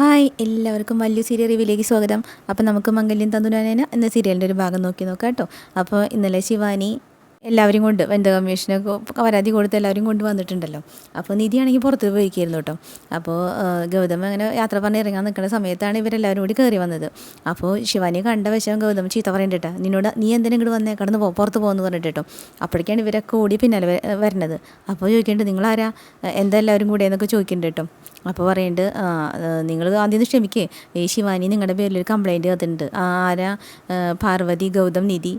Hi എല്ലാവർക്കും വലിയ serial റിവ്യൂലേക്ക് സ്വാഗതം. അപ്പോൾ നമുക്ക് മംഗല്യം തന്തുരാനേന എന്ന സീരിയലിന്റെ ഒരു ഭാഗം നോക്കി നോക്കാം കേട്ടോ. അപ്പോൾ ഇന്നലെ ശിവാനി എല്ലാവരും കൊണ്ട് വനിതാ കമ്മീഷനൊക്കെ പരാതി കൊടുത്ത് എല്ലാവരും കൊണ്ട് വന്നിട്ടുണ്ടല്ലോ. അപ്പോൾ നിധിയാണെങ്കിൽ പുറത്ത് പോയിക്കായിരുന്നു കേട്ടോ. അപ്പോൾ ഗൗതമ ഗൗതം അങ്ങനെ യാത്ര പറഞ്ഞ് ഇറങ്ങാൻ നിൽക്കുന്ന സമയത്താണ് ഇവരെല്ലാവരും കൂടി കയറി വന്നത്. അപ്പോൾ ശിവാനി കണ്ട വശം ഗൗതം ചീത്ത പറയണ്ടിട്ടാ നിന്നോട് നീ എന്തിനും ഇങ്ങോട്ട് വന്നേ? കടന്ന് പോ പുറത്ത് പോകുമെന്ന് പറഞ്ഞിട്ട് കേട്ടോ. അപ്പോഴേക്കാണ് ഇവരൊക്കെ ഓടി പിന്നാലെ വരുന്നത് അപ്പോൾ ചോദിക്കേണ്ടത് നിങ്ങളാരാ? എന്താ എല്ലാവരും കൂടെ? എന്നൊക്കെ ചോദിക്കുന്നുണ്ട് കേട്ടോ. അപ്പോൾ പറയുന്നുണ്ട് നിങ്ങൾ ആദ്യം ക്ഷമിക്കേ. ഈ ശിവാനി നിങ്ങളുടെ പേരിൽ ഒരു കംപ്ലയിന്റ് തന്നിട്ടുണ്ട് ആരാ? പാർവതി ഗൗതം നിധി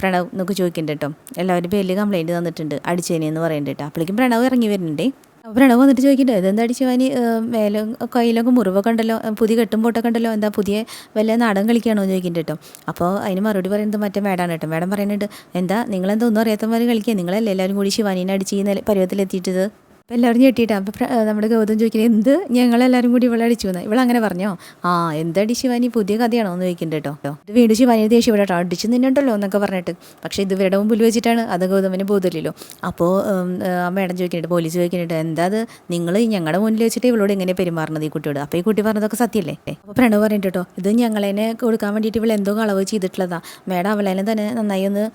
പ്രണവ് എന്നൊക്കെ ചോദിക്കുന്നുണ്ട് എല്ലാവരും പേരിൽ കംപ്ലയിന്റ് തന്നിട്ടുണ്ട്. അടിച്ചേനെന്ന് പറയുന്നുണ്ട് കേട്ടോ അപ്പോഴേക്കും പ്രണവ് ഇറങ്ങി വരുന്നുണ്ടേ. പ്രണവ് വന്നിട്ട് ചോദിക്കട്ടെ ഇതെന്താ ശിവാനി മേലും കയ്യിലൊക്കെ മുറിവൊക്കെ ഉണ്ടല്ലോ പുതിയ കെട്ടും പൊട്ടൊക്കെ ഉണ്ടല്ലോ എന്താ പുതിയ വല്ല നാടൻ കളിക്കുകയാണോ എന്ന് ചോദിക്കുന്നുണ്ട് കേട്ടോ അപ്പോൾ അതിന് മറുപടി പറയുന്നത് മറ്റേ മേഡാണ് കേട്ടോ മേഡം പറയുന്നുണ്ട് എന്താ നിങ്ങളെന്താ ഒന്നും അറിയാത്ത പോലെ കളിക്കുക നിങ്ങളല്ലേ എല്ലാവരും കൂടി ശിവാനീനെ അടിച്ച് ഈ നില- പരുവത്തിലെത്തിയിട്ടത്? അപ്പോൾ എല്ലാവരും ഞെട്ടിയിട്ടാണ് അപ്പോൾ പ്ര- നമ്മുടെ ഗൗതം ചോദിക്കുന്നത് എന്ത്? ഞങ്ങളെല്ലാവരും കൂടി ഇവളെ അടിച്ചു വന്നത് ഇവളങ്ങനെ പറഞ്ഞോ? ആ എന്തടി ശിവാനി? പുതിയ കഥയാണോ? എന്ന് ചോദിക്കുന്നുണ്ട് കേട്ടോ. ഇത് വീണ്ടും ശിവാനി ദേഷ്യം ഇവിടെ കേട്ടോ. അടിച്ചു നിന്നുണ്ടല്ലോ എന്നൊക്കെ പറഞ്ഞിട്ട്. പക്ഷേ ഇത് ഇവരുടെ മുമ്പിൽ വെച്ചിട്ടാണ്. അത് ഗൗതമിന് ബോധമില്ലല്ലോ അപ്പോൾ ആ മേഡം ചോദിക്കുന്നുണ്ട് പോലീസ് ചോദിക്കുന്നുണ്ട് എന്താ അത്? നിങ്ങൾ ഞങ്ങളുടെ മുന്നിൽ വെച്ചിട്ട് ഇവളോട് എങ്ങനെ പെരുമാറുന്നത് ഈ കുട്ടിയോട്? അപ്പോൾ ഈ കുട്ടി പറഞ്ഞതൊക്കെ സത്യമല്ലേ അപ്പോൾ പ്രണവ് പറഞ്ഞിട്ട് കേട്ടോ ഇത് ഞങ്ങളതിനെ കൊടുക്കാൻ വേണ്ടിയിട്ട് ഇവൾ എന്തോ കളവ് ചെയ്തിട്ടുള്ളതാണ് മേഡം അവളതിനെ തന്നെ നന്നായി ഒന്ന്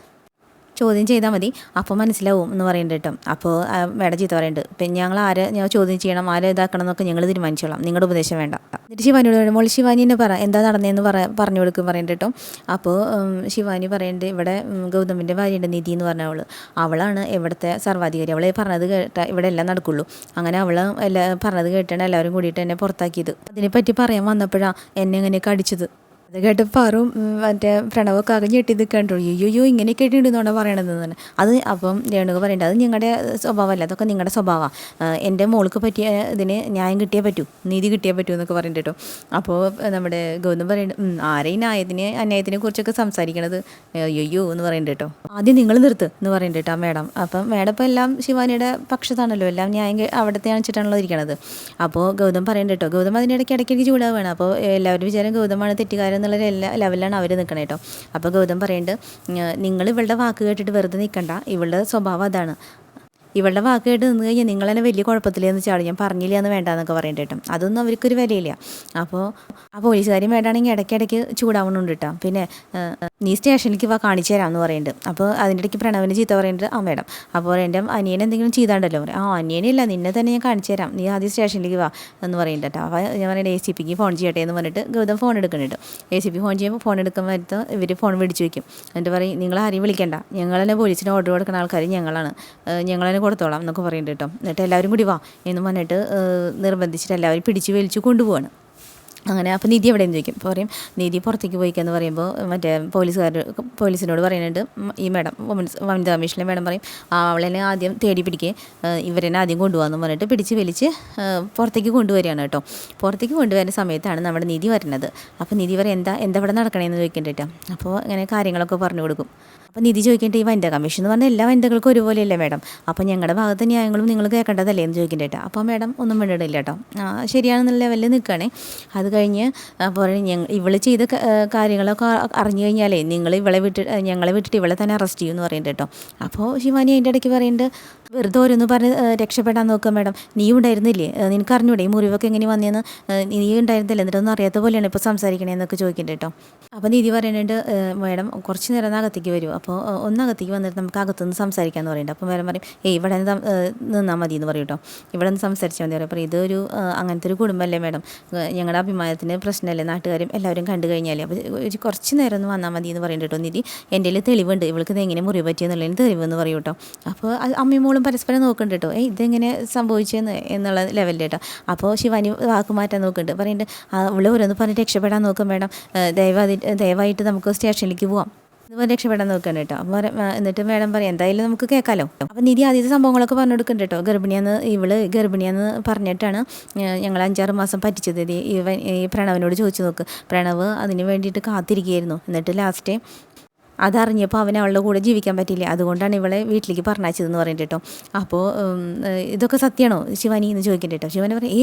ചോദ്യം ചെയ്താൽ മതി. അപ്പോൾ മനസ്സിലാവും എന്ന് പറയുന്നുണ്ട് കേട്ടോ. അപ്പോൾ വേട ചീത്ത പറയുന്നുണ്ട് പിന്നെ ഞങ്ങൾ ആരെ ഞാൻ ചോദ്യം ചെയ്യണം ആരെ ഇതാക്കണം എന്നൊക്കെ ഞങ്ങൾ തീരുമാനിച്ചോളാം. നിങ്ങളുടെ ഉപദേശം വേണ്ട. എന്നിട്ട് ശിവാനിയോട് പറയുമ്പോൾ ശിവാനി എന്നെ പറ എന്താ നടന്നതെന്ന് പറ പറഞ്ഞു കൊടുക്കും പറയുന്നുണ്ട് കേട്ടോ. അപ്പോൾ ശിവാനി പറയുന്നുണ്ട് ഇവിടെ ഗൗതമിന്റെ ഭാര്യയുണ്ട് നിധി എന്ന് പറഞ്ഞ അവൾ അവളാണ് ഇവിടുത്തെ സർവാധികാരി. അവളെ പറഞ്ഞത് കേട്ട ഇവിടെ എല്ലാം നടക്കുള്ളൂ. അങ്ങനെ അവൾ എല്ലാ പറഞ്ഞത് കേട്ടാണ് എല്ലാവരും കൂടിയിട്ട് എന്നെ പുറത്താക്കിയത്. അതിനെപ്പറ്റി പറയാൻ വന്നപ്പോഴാണ് എന്നെ എങ്ങനെയൊക്കെ അടിച്ചത്. അത് കേട്ടപ്പോൾ ഉം, മറ്റേ പ്രണവൊക്കെ ആകെ കെട്ടി നിൽക്കണ്ടോ അയ്യോ ഇങ്ങനെ കെട്ടിയിട്ടുണ്ടെന്നാണ് പറയണതെന്ന് തന്നെ. അത് അപ്പം രേണുക പറയണ്ട അത് നിങ്ങളുടെ സ്വഭാവമല്ല അതൊക്കെ നിങ്ങളുടെ സ്വഭാവമാണ് എന്റെ മോൾക്ക് പറ്റിയ ഇതിന് ന്യായം കിട്ടിയേ പറ്റൂ നീതി കിട്ടിയേ പറ്റൂ എന്നൊക്കെ പറയുന്നുണ്ട് കേട്ടോ. അപ്പോൾ നമ്മുടെ ഗൗതം പറയുന്നുണ്ട് ആരെയും ന്യായത്തിനെ അന്യായത്തിനെ കുറിച്ചൊക്കെ സംസാരിക്കണത്? അയ്യോയ്യോ എന്ന് പറയുന്നുണ്ട് കേട്ടോ. ആദ്യം നിങ്ങൾ നിർത്ത് എന്ന് പറയുന്നുണ്ട് കേട്ടോ മേഡം. അപ്പം മേഡം ഇപ്പം എല്ലാം ശിവാനിയുടെ പക്ഷത്താണല്ലോ എല്ലാം ന്യായം അവിടുത്തെ അണിച്ചിട്ടാണല്ലോ ഇരിക്കണത്. അപ്പോൾ ഗൗതം പറയുന്നുണ്ട് കേട്ടോ ഗൗതം അതിനിടയ്ക്ക് ഇടയ്ക്കിടയ്ക്ക് ചൂടാവുകയാണ് അപ്പോൾ എല്ലാവരും വിചാരം ഗൗതമാണ് തെറ്റുകാരൻ എന്നുള്ള എല്ലാ ലെവലിലാണ് അവർ നിൽക്കണേ കേട്ടോ അപ്പോൾ ഗൗതം പറയുന്നുണ്ട് നിങ്ങൾ ഇവളുടെ വാക്ക് കേട്ടിട്ട് വെറുതെ നിൽക്കണ്ട ഇവളുടെ സ്വഭാവം അതാണ്. ഇവളുടെ വാക്ക് കേട്ട് നിന്ന് കഴിഞ്ഞാൽ നിങ്ങൾ തന്നെ വലിയ കുഴപ്പത്തിലെന്ന് ചാടി. ഞാൻ പറഞ്ഞില്ല എന്ന് വേണ്ടാന്നൊക്കെ പറയണ്ട കേട്ടോ. അതൊന്നും അവർക്കൊരു വിലയില്ല. അപ്പോൾ ആ പോലീസുകാരി വേണ്ടാണെങ്കിൽ ഇടയ്ക്കിടയ്ക്ക് ചൂടാവണുണ്ട് കേട്ടോ. പിന്നെ നീ സ്റ്റേഷനിലേക്ക് വാ കാണിച്ചു തരാമെന്ന് പറയുന്നുണ്ട് അപ്പോൾ അതിന്റെ ഇടയ്ക്ക് പ്രണവിന് ചീത്ത പറയുന്നുണ്ട് ആ മേഡം. അപ്പോൾ എന്റെ അനിയൻ എന്തെങ്കിലും ചെയ്താണ്ടല്ലോ പറയും ആ അനിയനില്ല. നിന്നെ തന്നെ ഞാൻ കാണിച്ചു തരാം. നീ ആദ്യം സ്റ്റേഷനിലേക്ക് വാ എന്ന് പറയുന്നുണ്ട് കേട്ടോ. അപ്പോൾ ഞാൻ പറയുന്നത് എ സി പിക്ക് ഫോൺ ചെയ്യട്ടെ എന്ന് പറഞ്ഞിട്ട് ഗൗതം ഫോൺ എടുക്കുന്നുണ്ട് എ സി പി ഫോൺ ചെയ്യുമ്പോൾ ഫോൺ എടുക്കാൻ അടുത്ത് ഇവർ ഫോൺ പിടിച്ച് വയ്ക്കും എന്നിട്ട് പറയും നിങ്ങൾ ആരെയും വിളിക്കണ്ട. ഞങ്ങൾ തന്നെ പോലീസിന് ഓർഡർ കൊടുക്കുന്ന ആൾക്കാർ ഞങ്ങളാണ്. ഏഹ് ഞങ്ങൾ തന്നെ കൊടുത്തോളാം എന്നൊക്കെ പറയുന്നുണ്ട് കേട്ടോ. എന്നിട്ട് എല്ലാവരും കൂടി വാ. എന്ന് പറഞ്ഞിട്ട് നിർബന്ധിച്ചിട്ട് എല്ലാവരും പിടിച്ച് വലിച്ചു കൊണ്ടുപോവാണ്. അങ്ങനെ അപ്പോൾ നിധി എവിടെയെന്ന് ചോദിക്കും? അപ്പോൾ പറയും നിധി പുറത്തേക്ക് പോയിക്കെന്ന് പറയുമ്പോൾ മറ്റേ പോലീസുകാർ പോലീസിനോട് പറയുന്നുണ്ട് ഈ മേഡം വുമൻസ് വനിതാ കമ്മീഷനിലെ മേഡം പറയും അവളെന്നെ ആദ്യം തേടി പിടിക്കുക ഇവരെന്നെ ആദ്യം കൊണ്ടുപോകാമെന്ന് പറഞ്ഞിട്ട് പിടിച്ച് വലിച്ച് പുറത്തേക്ക് കൊണ്ടുവരികയാണ് കേട്ടോ. പുറത്തേക്ക് കൊണ്ടുവരുന്ന സമയത്താണ് നമ്മുടെ നിധി വരുന്നത്. അപ്പോൾ നിധി വരെ എന്താ എന്താ ഇവിടെ നടക്കണേന്ന് ചോദിക്കേണ്ടിട്ടാ? അപ്പോൾ ഇങ്ങനെ കാര്യങ്ങളൊക്കെ പറഞ്ഞു കൊടുക്കും. അപ്പോൾ നിധി ചോദിക്കേണ്ട ഈ വനിതാ കമ്മീഷൻ എന്ന് പറഞ്ഞാൽ എല്ലാ വനിതകൾക്കും ഒരുപോലെയല്ലേ മേഡം? അപ്പോൾ ഞങ്ങളുടെ ഭാഗത്തെ ന്യായങ്ങളും നിങ്ങൾ കേൾക്കേണ്ടതല്ലേ എന്ന് ചോദിക്കേണ്ട അപ്പോൾ മേഡം ഒന്നും വേണ്ടിയില്ല കേട്ടോ ശരിയാണെന്നുള്ള ലെവലിൽ നിൽക്കുകയാണേ അത് കഴിഞ്ഞ് അപ്പോൾ ഞങ്ങൾ ഇവൾ ചെയ്ത കാര്യങ്ങളൊക്കെ അറിഞ്ഞു കഴിഞ്ഞാലേ നിങ്ങൾ ഇവളെ വിട്ട് ഞങ്ങളെ വിട്ടിട്ട് ഇവളെ തന്നെ അറസ്റ്റ് ചെയ്യുമെന്ന് പറയുന്നുണ്ട് കേട്ടോ അപ്പോൾ ശിവാനി അതിന്റെ ഇടയ്ക്ക് പറയുന്നുണ്ട് വെറുതെ ഓരോന്ന് പറഞ്ഞ് രക്ഷപ്പെടാൻ നോക്കുക മേഡം. നീ ഉണ്ടായിരുന്നില്ലേ? നിനക്ക് അറിഞ്ഞൂടെ ഈ മുറിവൊക്കെ എങ്ങനെ വന്നതെന്ന് നീ ഉണ്ടായിരുന്നില്ല? എന്നിട്ടൊന്നും അറിയാത്ത പോലെയാണ് ഇപ്പോൾ സംസാരിക്കണേ എന്നൊക്കെ ചോദിക്കുന്നുണ്ട് കേട്ടോ. അപ്പോൾ നീതി പറയുന്നുണ്ട് മാഡം കുറച്ച് നേരം അകത്തേക്ക് വരും. അപ്പോൾ ഒന്നകത്തേക്ക് ഒന്ന് വന്നിട്ട് നമുക്ക് അകത്തുനിന്ന് സംസാരിക്കാമെന്ന് പറയുന്നുണ്ട്. അപ്പോൾ മേഡം പറയും ഏയ് ഇവിടെ നിന്ന് നിന്നാൽ മതി എന്ന് പറയും കേട്ടോ. ഇവിടെ നിന്ന് സംസാരിച്ചാൽ മതി. പറയും ഇതൊരു അങ്ങനത്തെ ഒരു കുടുംബമല്ലേ മേഡം? ഞങ്ങളുടെ അഭിമാനത്തിന് പ്രശ്നമല്ലേ നാട്ടുകാരും എല്ലാവരും കണ്ടു കഴിഞ്ഞാലേ. അപ്പോൾ കുറച്ച് നേരം ഒന്ന് വന്നാൽ മതി എന്ന് പറയുന്നുണ്ട് കേട്ടോ നിധി. എന്റെ തെളിവുണ്ട്. ഇവൾക്ക് ഇത് എങ്ങനെ മുറിവ് പറ്റിയെന്നുള്ളതിന് തെളിവെന്ന് പറയും കേട്ടോ. അപ്പോൾ അമ്മയും അമ്മയും മോളും പരസ്പരം നോക്കുന്നുണ്ട് കേട്ടോ ഏയ് ഇതെങ്ങനെ സംഭവിച്ചെന്ന് എന്നുള്ള ലെവലിൽ കേട്ടോ അപ്പോൾ ശിവാനി വാക്ക് മാറ്റാൻ നോക്കുന്നുണ്ട് പറയുന്നുണ്ട് അവൾ ഓരോന്ന് പറഞ്ഞ് രക്ഷപ്പെടാൻ നോക്കും വേണം. ദയവായി ദയവായിട്ട് നമുക്ക് സ്റ്റേഷനിലേക്ക് പോവാം. ഇതുപോലെ രക്ഷപ്പെടാൻ നോക്കണം കേട്ടോ അപ്പോൾ എന്നിട്ട് മേഡം പറയാം എന്തായാലും നമുക്ക് കേൾക്കാമല്ലോ അപ്പോൾ നിധി ആദ്യത്തെ സംഭവങ്ങളൊക്കെ പറഞ്ഞു കൊടുക്കുന്നുണ്ട് കേട്ടോ ഗർഭിണിയാന്ന് ഇവൾ ഗർഭിണിയാന്ന് പറഞ്ഞിട്ടാണ് ഞങ്ങൾ അഞ്ചാറ് മാസം പറ്റിച്ചത്. ഇവൻ ഈ പ്രണവിനോട് ചോദിച്ചു നോക്ക്. പ്രണവ് അതിന് വേണ്ടിയിട്ട് കാത്തിരിക്കുകയായിരുന്നു. എന്നിട്ട് ലാസ്റ്റ് അതറിഞ്ഞപ്പോൾ അവൻ അവളുടെ കൂടെ ജീവിക്കാൻ പറ്റില്ല അതുകൊണ്ടാണ് ഇവളെ വീട്ടിലേക്ക് പറഞ്ഞയച്ചതെന്ന് പറയുന്നത് കേട്ടോ. അപ്പോൾ ഇതൊക്കെ സത്യമാണോ? ശിവാനി എന്ന് ചോദിക്കണ്ട കേട്ടോ. ശിവനെ പറയും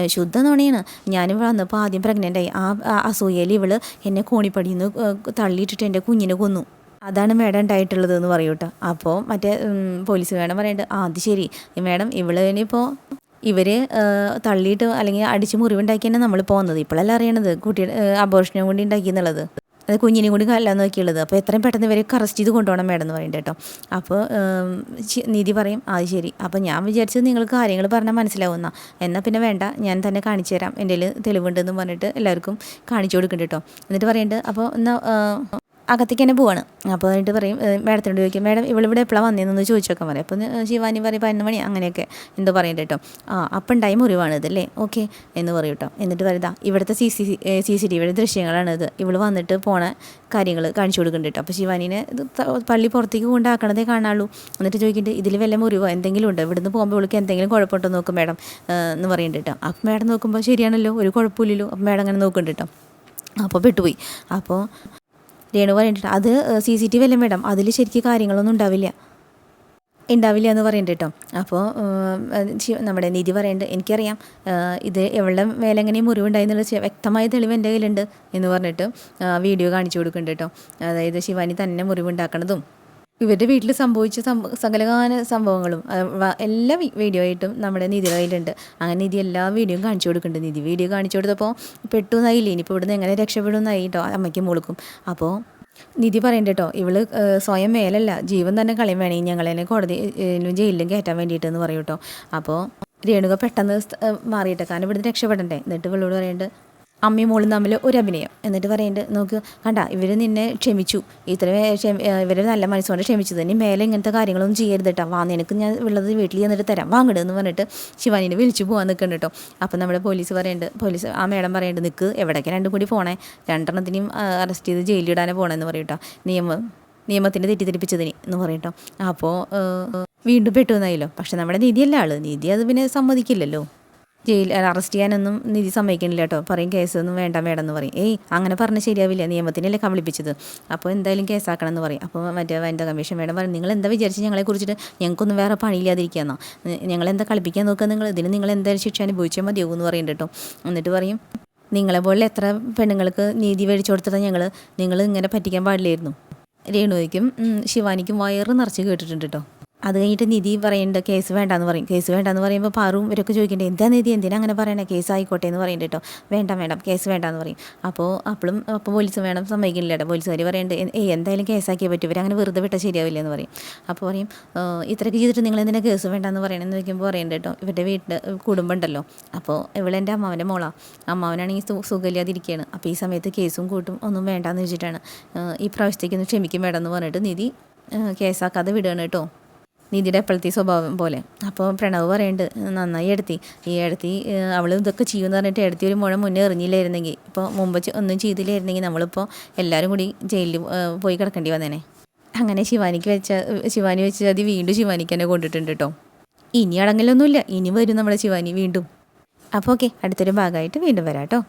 ഏ ശുദ്ധ നുണയാണ്. ഞാനും വന്നപ്പോൾ ആദ്യം പ്രഗ്നന്റ് ആയി. ആ അസൂയയിൽ ഇവൾ എന്നെ കോണിപ്പടിയിൽ നിന്ന് തള്ളിയിട്ടിട്ട് എന്റെ കുഞ്ഞിനെ കൊന്നു. അതാണ് മേഡം ഉണ്ടായിട്ടുള്ളത് എന്ന് പറയൂ കേട്ടോ. അപ്പോൾ മറ്റേ പോലീസ് മേഡം പറയുന്നുണ്ട് ആ അത് ശരി. മേഡം ഇവൾ ഇനിയിപ്പോൾ ഇവർ തള്ളിയിട്ട് അല്ലെങ്കിൽ അടിച്ച് മുറിവുണ്ടാക്കി തന്നെ നമ്മൾ പോകുന്നത് ഇപ്പോഴല്ല അറിയണത്? കുട്ടിയുടെ അബോർഷനും കൂടി ഉണ്ടാക്കി എന്നുള്ളത് അത് കുഞ്ഞിനെയും കൂടി കല്ലാൻ നോക്കിയുള്ളത്. അപ്പോൾ എത്രയും പെട്ടെന്ന് ഇവരെ അറസ്റ്റ് ചെയ്ത് കൊണ്ടുപോകണം മേഡം എന്ന് പറയുന്നത് കേട്ടോ. അപ്പോൾ നിധി പറയും. അത് ശരി. അപ്പോൾ ഞാൻ വിചാരിച്ചത് നിങ്ങൾ കാര്യങ്ങൾ പറഞ്ഞാൽ മനസ്സിലാവുന്ന. എന്നാൽ പിന്നെ വേണ്ട. ഞാൻ തന്നെ കാണിച്ചു തരാം. എന്റെ തെളിവുണ്ടെന്ന് പറഞ്ഞിട്ട് എല്ലാവർക്കും കാണിച്ചു കൊടുക്കുന്നുണ്ട് കേട്ടോ. എന്നിട്ട് പറയുന്നുണ്ട് അപ്പോൾ എന്നാൽ അകത്തേക്ക് തന്നെ പോവാണ്. അപ്പോൾ എന്നിട്ട് പറയും മേഡത്തിനോട് ചോദിക്കും മേഡം ഇവളിവിടെ എപ്പോഴാണ് വന്നതെന്ന് ചോദിച്ചൊക്കെ പറയും. അപ്പോൾ ശിവാനി പറയും പതിനൊന്ന് മണി അങ്ങനെയൊക്കെ എന്തോ പറയുന്നുണ്ട് കേട്ടോ. ആ അപ്പം ടൈം മുറിവാണ് ഇതല്ലേ ഓക്കെ എന്ന് പറയും കേട്ടോ. എന്നിട്ട് വരുതാ ഇവിടുത്തെ C C C C T വിയുടെ ദൃശ്യങ്ങളാണ് ഇത്. ഇവൾ വന്നിട്ട് പോണ കാര്യങ്ങൾ കാണിച്ചു കൊടുക്കുന്നുണ്ട് കേട്ടോ. അപ്പോൾ ശിവാനിനെ ഇത് പള്ളി പുറത്തേക്ക് കൊണ്ടാക്കണതേ കാണാള്ളൂ. എന്നിട്ട് ചോദിക്കുന്നുണ്ട് ഇതിൽ വല്ല മുറിവോ? എന്തെങ്കിലും ഉണ്ടോ? ഇവിടുന്ന് പോകുമ്പോൾ ഇവൾക്ക് എന്തെങ്കിലും കുഴപ്പമുണ്ടോ നോക്കും മേഡം എന്ന് പറയുന്നുണ്ട് കേട്ടോ. അപ്പം മേഡം നോക്കുമ്പോൾ ശരിയാണല്ലോ ഒരു കുഴപ്പമില്ലല്ലോ. അപ്പം മേഡം അങ്ങനെ നോക്കുന്നുണ്ട് കേട്ടോ. അപ്പോൾ പെട്ടുപോയി. അപ്പോൾ രേണു പറഞ്ഞിട്ട് അത് സി സി ടി വി അല്ലേ മേഡം? അതിൽ ശരിക്കും കാര്യങ്ങളൊന്നും ഉണ്ടാവില്ല. ഉണ്ടാവില്ല എന്ന് പറയുന്നുണ്ട് കേട്ടോ അപ്പോൾ നമ്മുടെ നിധി പറയുന്നുണ്ട് എനിക്കറിയാം ഇത് എവളുടെ മേലെ എങ്ങനെയും മുറിവുണ്ടായെന്നുള്ള ചെ- വ്യക്തമായ തെളിവ് എന്റെ കയ്യിലുണ്ട് എന്ന് പറഞ്ഞിട്ട് വീഡിയോ കാണിച്ചു കൊടുക്കുന്നുണ്ട് കേട്ടോ അതായത് ശിവാനി തന്നെ മുറിവുണ്ടാക്കണതും ഇവരുടെ വീട്ടിൽ സംഭവിച്ച സംഭ സകലകാല സംഭവങ്ങളും എല്ലാ വീഡിയോ ആയിട്ടും നമ്മുടെ നിധിയുടെ കയ്യിലുണ്ട്. അങ്ങനെ നിധി എല്ലാ വീഡിയോയും കാണിച്ചു കൊടുക്കുന്നുണ്ട്. നിധി വീഡിയോ കാണിച്ചു കൊടുത്തപ്പോൾ പെട്ടു എന്നായില്ലേ? ഇനിയിപ്പോൾ ഇവിടുന്ന് എങ്ങനെ രക്ഷപ്പെടും എന്നായി കേട്ടോ അമ്മയ്ക്കും മോൾക്കും. അപ്പോൾ നിധി പറയണ്ട കേട്ടോ ഇവൾ സ്വയം മേലല്ല ജീവൻ തന്നെ കളയും വേണമെങ്കിൽ ഞങ്ങളെ കോടതി ജയിലിലും കയറ്റാൻ വേണ്ടിയിട്ട് എന്ന് പറയും കേട്ടോ അപ്പോൾ രേണുക പെട്ടെന്ന് മാറിയിട്ട് കാരണം ഇവിടുന്ന് രക്ഷപ്പെടണ്ടേ. എന്നിട്ട് ഇവളോട് പറയുന്നുണ്ട് അമ്മയും മോളും തമ്മിൽ ഒരു അഭിനയം. എന്നിട്ട് പറയുന്നുണ്ട് നോക്ക് കണ്ട ഇവർ നിന്നെ ക്ഷമിച്ചു. ഇത്ര ഇവർ നല്ല മനസ്സുകൊണ്ട് ക്ഷമിച്ചത്. ഇനി മേലെ ഇങ്ങനത്തെ കാര്യങ്ങളൊന്നും ചെയ്യരുത് കേട്ടോ വാ നിനക്ക് ഞാൻ ഉള്ളത് വീട്ടിൽ ചെന്നിട്ട് തരാം. വാങ്ങട് എന്ന് പറഞ്ഞിട്ട് ശിവാനിനെ വിളിച്ചു പോകാൻ നിൽക്കുന്നുണ്ട് കേട്ടോ. അപ്പം നമ്മുടെ പോലീസ് പറയുന്നുണ്ട് പോലീസ് ആ മേഡം പറയുന്നുണ്ട് നിൽക്ക് എവിടേക്ക് രണ്ടും കൂടി പോണേ? രണ്ടെണ്ണത്തിനെയും അറസ്റ്റ് ചെയ്ത് ജയിലിടാനേ പോകണമെന്ന് പറയും കേട്ടോ. നിയമം നിയമത്തിന്റെ തെറ്റിദ്ധരിപ്പിച്ചതിന് എന്ന് പറയും അപ്പോൾ വീണ്ടും പെട്ടു എന്നായില്ലോ. പക്ഷെ നമ്മുടെ നീതിയല്ല ആൾ നീതി അത് പിന്നെ സമ്മതിക്കില്ലല്ലോ. ജയിൽ അറസ്റ്റ് ചെയ്യാനൊന്നും നിധി സമ്മതിക്കണില്ല കേട്ടോ പറയും കേസൊന്നും വേണ്ട വേണം എന്ന് പറയും. ഏയ് അങ്ങനെ പറഞ്ഞ് ശരിയാവില്ല. നിയമത്തിനല്ലേ കബളിപ്പിച്ചത്. അപ്പോൾ എന്തായാലും കേസാക്കണം എന്ന് പറയും. അപ്പോൾ മറ്റേ വനിതാ കമ്മീഷൻ വേണം പറയും നിങ്ങൾ എന്താ വിചാരിച്ച് ഞങ്ങളെ കുറിച്ചിട്ട് ഞങ്ങൾക്കൊന്നും വേറെ പണിയില്ലാതിരിക്കാന്നോ? ഞങ്ങളെന്താ കളിപ്പിക്കാൻ നോക്കുക നിങ്ങൾ? ഇതിന് നിങ്ങൾ എന്തായാലും ശിക്ഷ അനുഭവിച്ചാൽ മതിയാവും എന്ന് പറയും കേട്ടോ എന്നിട്ട് പറയും നിങ്ങളെ പോലെ എത്ര പെണ്ണുങ്ങൾക്ക് നീതി മേടിച്ചു കൊടുത്തിട്ട് ഞങ്ങൾ നിങ്ങൾ ഇങ്ങനെ പറ്റിക്കാൻ പാടില്ലായിരുന്നു? രേണുവയ്ക്കും ശിവാനിക്കും വയറ് നിറച്ച് കേട്ടിട്ടുണ്ട് കേട്ടോ അത് കഴിഞ്ഞിട്ട് നിധി പറയുന്നുണ്ട് കേസ് വേണ്ടാന്ന് പറയും. കേസ് വേണ്ടാന്ന് പറയുമ്പോൾ പാറും ഇവരൊക്കെ ചോദിക്കണ്ടേ എന്താ നിധി? എന്തിനാ അങ്ങനെ പറയണേ? കേസ് ആയിക്കോട്ടെ എന്ന് പറയുന്നുണ്ട് കേട്ടോ വേണ്ട വേണ്ട കേസ് വേണ്ടാന്ന് പറയും. അപ്പോൾ അപ്പോഴും അപ്പോൾ പോലീസ് വേണം സമ്മതിക്കില്ല കേട്ടോ പോലീസുകാർ പറയുന്നുണ്ട് ഏയ് എന്തായാലും കേസാക്കിയേ പറ്റൂ. ഇവരങ്ങനെ വെറുതെ വിട്ടാൽ ശരിയാവില്ല എന്ന് പറയും. അപ്പോൾ പറയും "ആ, ഇത്രയൊക്കെ ചെയ്തിട്ട് നിങ്ങൾ എന്തിനാ കേസ് വേണ്ടാന്ന് പറയണമെന്ന് ചോദിക്കുമ്പോൾ പറയുന്നുണ്ട് കേട്ടോ ഇവരുടെ വീട്ടിൽ കുടുംബം ഉണ്ടല്ലോ. അപ്പോൾ ഇവളെന്റെ അമ്മാവന്റെ മോളാണ് അമ്മാവനാണെങ്കിൽ സുഖമില്ലാതിരിക്കുകയാണ് അപ്പോൾ ഈ സമയത്ത് കേസും കൂട്ടും ഒന്നും വേണ്ടാന്ന് വെച്ചിട്ടാണ് ഈ പ്രാവശ്യത്തേക്കൊന്ന് ക്ഷമിക്കും വേണമെന്ന് പറഞ്ഞിട്ട് നിധി കേസാക്കാതെ വിടുകയാണ് കേട്ടോ നിധിയുടെ എപ്പോഴത്തെ സ്വഭാവം പോലെ. അപ്പോൾ പ്രണവ് പറയുന്നുണ്ട് നന്നായി എടുത്തി. ഈ എടുത്തി അവൾ ഇതൊക്കെ ചെയ്യുമെന്ന് പറഞ്ഞിട്ട് എടുത്തി ഒരു മുഴ മുന്നേ എറിഞ്ഞില്ലായിരുന്നെങ്കിൽ ഇപ്പോൾ മുമ്പ് ഒന്നും ചെയ്തില്ലായിരുന്നെങ്കിൽ നമ്മളിപ്പോൾ എല്ലാവരും കൂടി ജയിലിൽ പോയി കിടക്കേണ്ടി വന്നേനെ. അങ്ങനെ ശിവാനിക്ക് വെച്ച ശിവാനി വെച്ച് അത് വീണ്ടും ശിവാനിക്ക് തന്നെ കൊണ്ടിട്ടുണ്ട് കേട്ടോ ഇനി അടങ്ങലൊന്നുമില്ല. ഇനി വരും നമ്മുടെ ശിവാനി വീണ്ടും. അപ്പോൾ ഓക്കെ അടുത്തൊരു ഭാഗമായിട്ട് വീണ്ടും വരാം കേട്ടോ